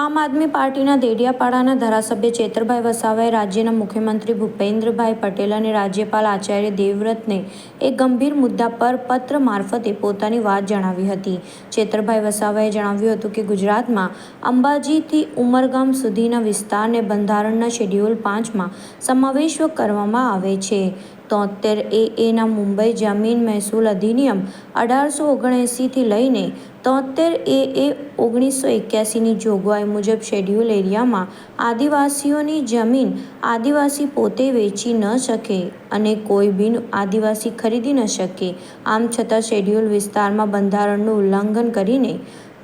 આમ આદમી પાર્ટીના દેડિયાપાડાના ધારાસભ્ય ચેતરભાઈ વસાવાએ રાજ્યના મુખ્યમંત્રી ભૂપેન્દ્રભાઈ પટેલ અને રાજ્યપાલ આચાર્ય દેવવ્રતને એક ગંભીર મુદ્દા પર પત્ર મારફતે પોતાની વાત જણાવી હતી. ચેતરભાઈ વસાવાએ જણાવ્યું હતું કે ગુજરાતમાં અંબાજીથી ઉમરગામ સુધીના વિસ્તારને બંધારણના શેડ્યુલ પાંચમાં સમાવેશ કરવામાં આવે છે. તોતેર એ એના મુંબઈ જમીન મહેસૂલ અધિનિયમ અઢારસો ઓગણએંસીથી લઈને તોતેર એ એ ઓગણીસો એક્યાસીની જોગવાઈ મુજબ શેડ્યુલ એરિયામાં આદિવાસીઓની જમીન આદિવાસી પોતે વેચી ન શકે અને કોઈ બિન આદિવાસી ખરીદી ન શકે. આમ છતાં શેડ્યુલ વિસ્તારમાં બંધારણનું ઉલ્લંઘન કરીને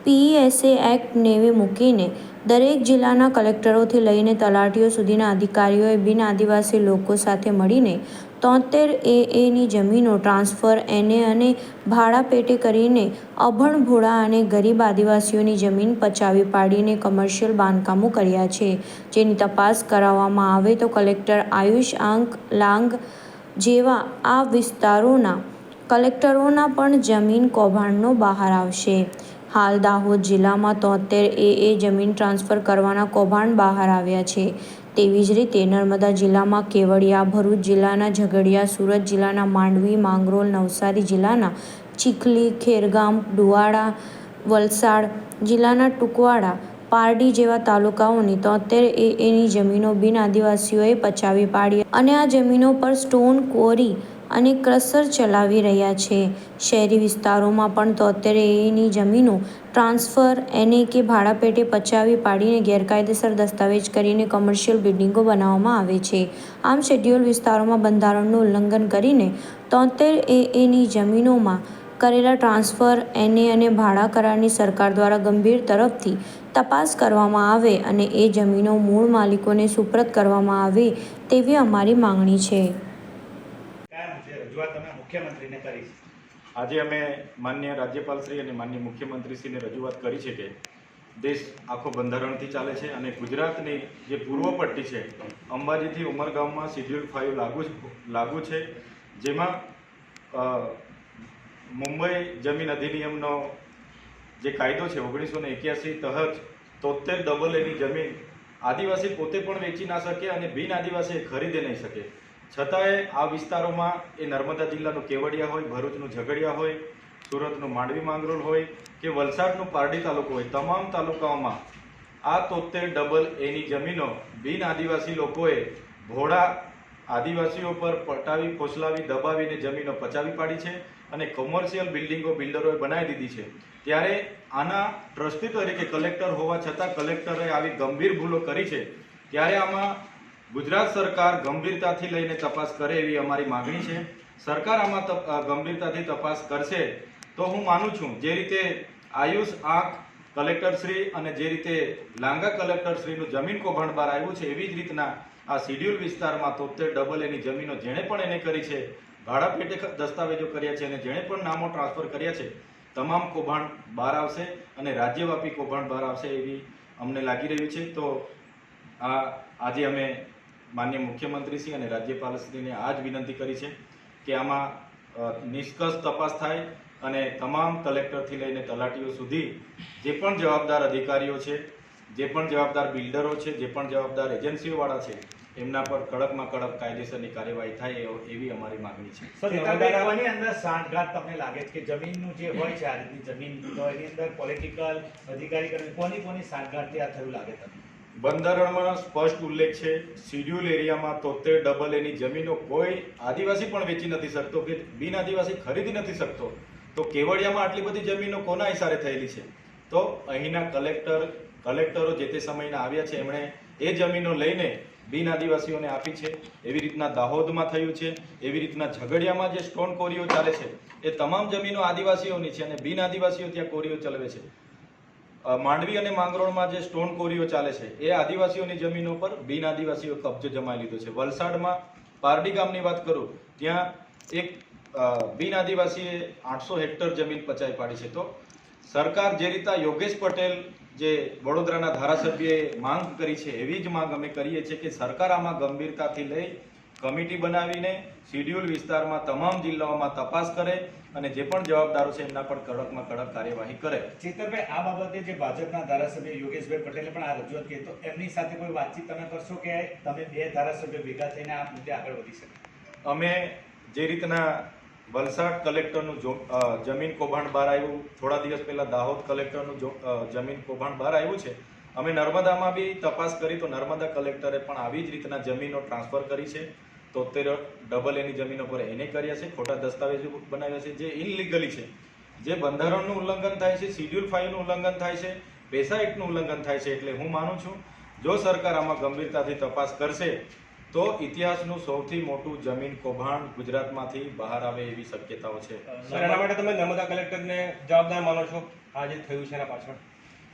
પીએસએ એક્ટ નેવે મૂકીને દરેક જિલ્લાના કલેક્ટરોથી લઈને તલાટીઓ સુધીના અધિકારીઓએ બિન આદિવાસી લોકો સાથે મળીને તોતેર એ એની જમીનો ટ્રાન્સફર, એને અને ભાડા પેટે કરીને અભણ ભોળા અને ગરીબ આદિવાસીઓની જમીન પચાવી પાડીને કમર્શિયલ બાંધકામો કર્યા છે. જેની તપાસ કરાવવામાં આવે તો કલેક્ટર આયુષ આંક લાંગ જેવા આ વિસ્તારોના કલેક્ટરોના પણ જમીન કૌભાંડનો બહાર આવશે. હાલ દાહોદ જિલ્લામાં તોતેર એ જમીન ટ્રાન્સફર કરવાના કૌભાંડ બહાર આવ્યા છે. તેવી જ રીતે નર્મદા જિલ્લામાં કેવડિયા, ભરૂચ જિલ્લાના ઝઘડિયા, સુરત જિલ્લાના માંડવી માંગરોલ નવસારી જિલ્લાના ચીખલી, ખેરગામ, ડુવાડા, વલસાડ જિલ્લાના ટુકવાડા, પારડી જેવા તાલુકાઓની તોતેર એ એની જમીનો બિન આદિવાસીઓએ પચાવી પાડી અને આ જમીનો પર સ્ટોન ક્વોરી અને ક્રશર ચલાવી રહ્યા છે. શહેરી વિસ્તારોમાં પણ તોતેર એની જમીનો ટ્રાન્સફર, એને કે ભાડા પેટે પચાવી પાડીને ગેરકાયદેસર દસ્તાવેજ કરીને કમર્શિયલ બિલ્ડિંગો બનાવવામાં આવે છે. આમ શેડ્યુલ વિસ્તારોમાં બંધારણનું ઉલ્લંઘન કરીને તોતેર એની જમીનોમાં કરેલા ટ્રાન્સફર, એને અને ભાડા કરારની સરકાર દ્વારા ગંભીર તરફથી તપાસ કરવામાં આવે અને એ જમીનો મૂળ માલિકોને સુપ્રત કરવામાં આવે તેવી અમારી માંગણી છે. રજૂઆત અમે મુખ્યમંત્રીને કરી છે. આજે અમે માન્ય રાજ્યપાલશ્રી અને માન્ય મુખ્યમંત્રીશ્રીને રજૂઆત કરી છે કે દેશ આખો બંધારણથી ચાલે છે અને ગુજરાતની જે પૂર્વ પટ્ટી છે, અંબાજીથી ઉમરગામમાં શિડ્યુલ ફાઇવ લાગુ લાગુ છે, જેમાં મુંબઈ જમીન અધિનિયમનો જે કાયદો છે ઓગણીસો ને એક્યાસી તહત તોતેર ડબલ એની જમીન આદિવાસી પોતે પણ વેચી ના શકે અને બિન આદિવાસી ખરીદે નહીં શકે. છતાંય આ વિસ્તારોમાં એ નર્મદા જિલ્લાનું કેવડિયા હોય, ભરૂચનું ઝઘડિયા હોય, સુરતનું માંડવી માંગરોળ હોય કે વલસાડનું પારડી તાલુકો હોય, તમામ તાલુકાઓમાં આ તોતેર ડબલ એની જમીનો બિન આદિવાસી લોકોએ ભોળા આદિવાસીઓ પર પટાવી, ફોસલાવી, દબાવીને જમીનો પચાવી પાડી છે અને કોમર્શિયલ બિલ્ડિંગો બિલ્ડરોએ બનાવી દીધી છે. ત્યારે આના ટ્રસ્ટી તરીકે કલેક્ટર હોવા છતાં કલેક્ટરે આવી ગંભીર ભૂલો કરી છે. ત્યારે આમાં ગુજરાત સરકાર ગંભીરતાથી લઈને તપાસ કરે એવી અમારી માગણી છે. સરકાર આમાં ગંભીરતાથી તપાસ કરશે તો હું માનું છું જે રીતે આયુષ આંખ કલેક્ટરશ્રી અને જે રીતે લાંગા કલેક્ટરશ્રીનું જમીન કૌભાંડ બહાર આવ્યું છે એવી જ રીતના આ શિડ્યુલ વિસ્તારમાં તોતેર ડબલ એની જમીનો જેણે પણ એને કરી છે, ભાડા પેટે દસ્તાવેજો કર્યા છે અને જેણે પણ નામો ટ્રાન્સફર કર્યા છે, તમામ કૌભાંડ બહાર આવશે અને રાજ્યવ્યાપી કૌભાંડ બહાર આવશે એવી અમને લાગી રહ્યું છે. તો આ, આજે અમે માન્ય મુખ્યમંત્રીશ્રી અને રાજ્યપાલશ્રીને આ જ વિનંતી કરી છે કે આમાં નિષ્કર્ષ તપાસ થાય અને તમામ કલેક્ટરથી લઈને તલાટીઓ સુધી જે પણ જવાબદાર અધિકારીઓ છે જે પણ જવાબદાર બિલ્ડરો છે જે પણ જવાબદાર એજન્સીઓવાળા છે એમના પર કડકમાં કડક કાયદેસરની કાર્યવાહી થાય એવો- એવી અમારી માગણી છે. સર અંદર સાંઠગાંઠ તમને લાગે છે કે જમીનનું જે હોય છે આ રીતની જમીન તો એની અંદર પોલિટિકલ અધિકારી કોની કોની સાંઠગાંઠથી આ થયું લાગે તમને? બંધારણમાં સ્પષ્ટ ઉલ્લેખ છે, શિડ્યુલ એરિયામાં તોતેર ડબલ એની જમીનો કોઈ આદિવાસી પણ વેચી નથી શકતો કે બિન આદિવાસી ખરીદી નથી શકતો. તો કેવડિયામાં આટલી બધી જમીનો કોના ઇશારે થયેલી છે? તો અહીંના કલેક્ટર, કલેક્ટરો જે તે સમયના આવ્યા છે, એમણે એ જમીનો લઈને બિન આદિવાસીઓને આપી છે. એવી રીતના દાહોદમાં થયું છે, એવી રીતના ઝઘડિયામાં જે સ્ટોન કોરીઓ ચાલે છે, એ તમામ જમીનો આદિવાસીઓની છે અને બિન આદિવાસીઓ ત્યાં કોરીઓ ચલાવે છે. માંડવી અને માંગરોળમાં જે સ્ટોન કોરીઓ ચાલે છે, એ આદિવાસીઓની જમીનો પર બિન આદિવાસીઓ કબજો જમાવી લીધો છે. વલસાડમાં પારડી ગામની વાત કરું, ત્યાં એક બિન આદિવાસીએ આઠસો હેક્ટર જમીન પચાવી પાડી છે. તો સરકાર જે રીતના યોગેશ પટેલ જે વડોદરાના ધારાસભ્યએ માંગ કરી છે, એવી જ માંગ અમે કરીએ છીએ કે સરકાર આમાં ગંભીરતાથી લઈ કમિટી બનાવીને શિડ્યુલ વિસ્તારમાં તમામ જિલ્લાઓમાં તપાસ કરે અને જે પણ જવાબદારો છે એમના પર કડકમાં કડક કાર્યવાહી કરે. ચેતરભાઈ આ બાબતે જે ભાજપના ધારાસભ્ય યોગેશભાઈ પટેલે પણ આ રજૂઆત કરી તો એમની સાથે કોઈ વાતચીત તમે કરશો કે તમે બે ધારાસભ્ય ભેગા થઈને આ મુદ્દે આગળ વધી શકે? અમે જે રીતના વલસાડ કલેક્ટરનું જમીન કૌભાંડ બહાર આવ્યું થોડા દિવસ પહેલાં દાહોદ કલેક્ટરનું જમીન કૌભાંડ બહાર આવ્યું છે અમે નર્મદામાં બી તપાસ કરી તો નર્મદા કલેક્ટરે પણ આવી જ રીતના જમીનો ટ્રાન્સફર કરી છે. તોતેર ડબલ એની જમીનો પર એને કર્યા છે ખોટા દસ્તાવેજો બનાવ્યા છે જે ઇનલીગલી છે. જે બંધારણનું ઉલ્લંઘન થાય છે શિડ્યુલ ફાઇવનું ઉલ્લંઘન થાય છે પેસા એક્ટનું ઉલ્લંઘન થાય છે એટલે હું માનું છું જો સરકાર આમાં ગંભીરતાથી તપાસ કરશે તો ઇતિહાસનું સૌથી મોટું જમીન કૌભાંડ ગુજરાતમાંથી બહાર આવે એવી શક્યતાઓ છે. એના માટે તમે નર્મદા કલેક્ટરને જવાબદાર માનો છો આ જે થયું છે એના પાછળ?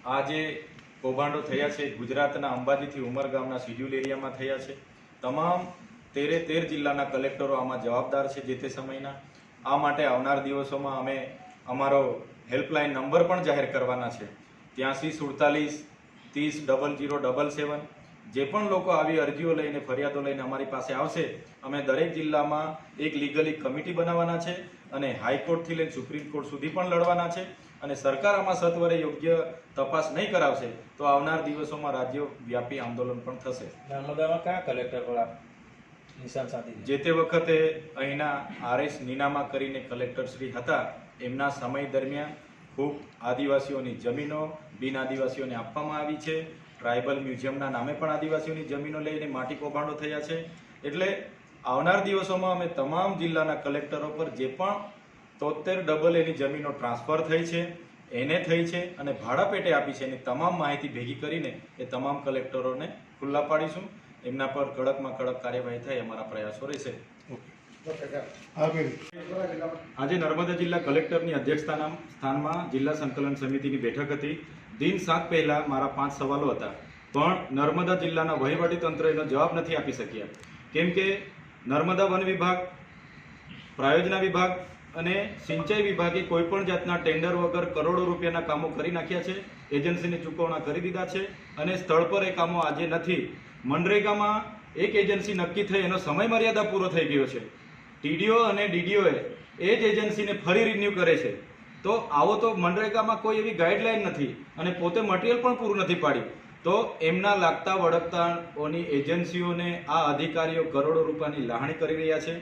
આ જે કૌભાંડો થયા છે ગુજરાતના અંબાજીથી ઉમરગામના શિડ્યુલ એરિયામાં થયા છે તમામ તેરે તેર જિલ્લાના કલેક્ટરો આમાં જવાબદાર છે જે તે સમયના. આ માટે આવનાર દિવસોમાં અમે અમારો હેલ્પલાઇન નંબર પણ જાહેર કરવાના છે. ત્યાંસી સુડતાલીસ ત્રીસ ડબલ જીરો ડબલ સેવન. જે પણ લોકો આવી અરજીઓ લઈને, ફરિયાદો લઈને અમારી પાસે આવશે, અમે દરેક જિલ્લામાં એક લીગલી કમિટી બનાવવાના છે અને હાઈકોર્ટથી લઈને સુપ્રીમ કોર્ટ સુધી પણ લડવાના છે. અને સરકાર આમાં સત્વરે યોગ્ય તપાસ નહીં કરાવશે, તો આવનાર દિવસોમાં રાજ્ય વ્યાપી આંદોલન પણ થશે. નર્મદામાં કયા કલેક્ટર આપ નિશાન સાધી જે તે વખતે અહીંના આરએસ નીનામા કરીને કલેક્ટર શ્રી હતા, એમના સમય દરમિયાન ખૂબ આદિવાસીઓની જમીનો બિન આદિવાસીઓને આપવામાં આવી છે. ટ્રાઇબલ મ્યુઝિયમના નામે પણ આદિવાસીઓની જમીનો લઈને માટી કૌભાંડો થયા છે. એટલે આવનાર દિવસોમાં અમે તમામ જિલ્લાના કલેક્ટરો પર જે પણ તોતેર ડબલ એની જમીનો ટ્રાન્સફર થઈ છે, એને થઈ છે અને ભાડા પેટે આપી છે એની તમામ માહિતી ભેગી કરીને એ તમામ કલેક્ટરોને ખુલ્લા પાડીશું. એમના પર કડકમાં કડક કાર્યવાહી થાય અમારા પ્રયાસો રહેશે. આજે નર્મદા જિલ્લા કલેક્ટરની અધ્યક્ષતાના સ્થાનમાં જિલ્લા સંકલન સમિતિની બેઠક હતી. દિન સાત પહેલા મારા પાંચ સવાલો હતા. પણ નર્મદા જિલ્લાના વહીવટી તંત્ર એનો જવાબ નથી આપી શક્યા. કેમ કે નર્મદા વન વિભાગ પ્રાયોજના વિભાગ અને સિંચાઈ વિભાગે કોઈપણ જાતના ટેન્ડર વગર કરોડો રૂપિયાના કામો કરી નાખ્યા છે. એજન્સીને ચૂકવણા કરી દીધા છે અને સ્થળ પર એ કામો આજે નથી. મનરેગામાં એક એજન્સી નક્કી થઈ, એનો સમય મર્યાદા પૂરો થઈ ગયો છે. ટીડીઓ અને ડીડીઓએ એ જ એજન્સીને ફરી રિન્યૂ કરે છે. તો આવો તો મનરેગામાં કોઈ એવી ગાઈડલાઈન નથી અને પોતે મટીરિયલ પણ પૂરું નથી પાડ્યું. તો એમના લાગતા વળગતાઓની એજન્સીઓને આ અધિકારીઓ કરોડો રૂપિયાની લાહણી કરી રહ્યા છે.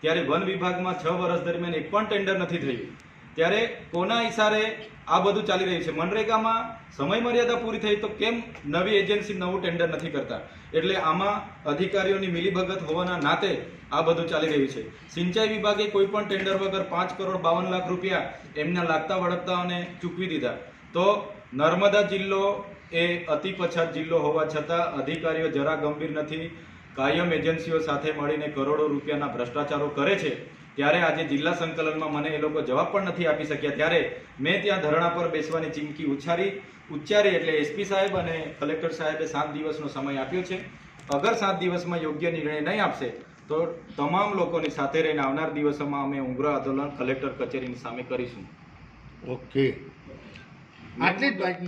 ત્યારે વન વિભાગમાં છ વર્ષ દરમિયાન એક પણ ટેન્ડર નથી થયું. ત્યારે કોના ઇશારે આ બધું ચાલી રહ્યું છે? મનરેગામાં સમય મર્યાદા પૂરી થઈ તો કેમ નવી એજન્સી નવું ટેન્ડર નથી કરતા? એટલે આમાં અધિકારીઓની મિલીભગત હોવાના નાતે આ બધું ચાલી રહ્યું છે. સિંચાઈ વિભાગે કોઈ પણ ટેન્ડર વગર પાંચ કરોડ બાવન લાખ રૂપિયા એમના લાગતા વળગતાઓને ચૂકવી દીધા. તો નર્મદા જિલ્લો એ અતિ પછાત જિલ્લો હોવા છતાં અધિકારીઓ જરા ગંભીર નથી. કાયમ એજન્સીઓ સાથે મળીને કરોડો રૂપિયાના ભ્રષ્ટાચારો કરે છે. ત્યારે આજે જિલ્લા સંકલનમાં મને એ લોકો જવાબ પણ નથી આપી શક્યા. ત્યારે મેં ત્યાં ધરણા પર બેસવાની ચીમકી ઉચ્ચારી ઉચ્ચારી એટલે એસપી સાહેબ અને કલેક્ટર સાહેબે સાત દિવસનો સમય આપ્યો છે. અગર સાત દિવસમાં યોગ્ય નિર્ણય નહીં આપશે તો તમામ લોકોની સાથે રહીને આવનાર દિવસોમાં અમે ઉગ્ર આંદોલન કલેક્ટર કચેરીની સામે કરીશું. ઓકે આટલી જ બાઇક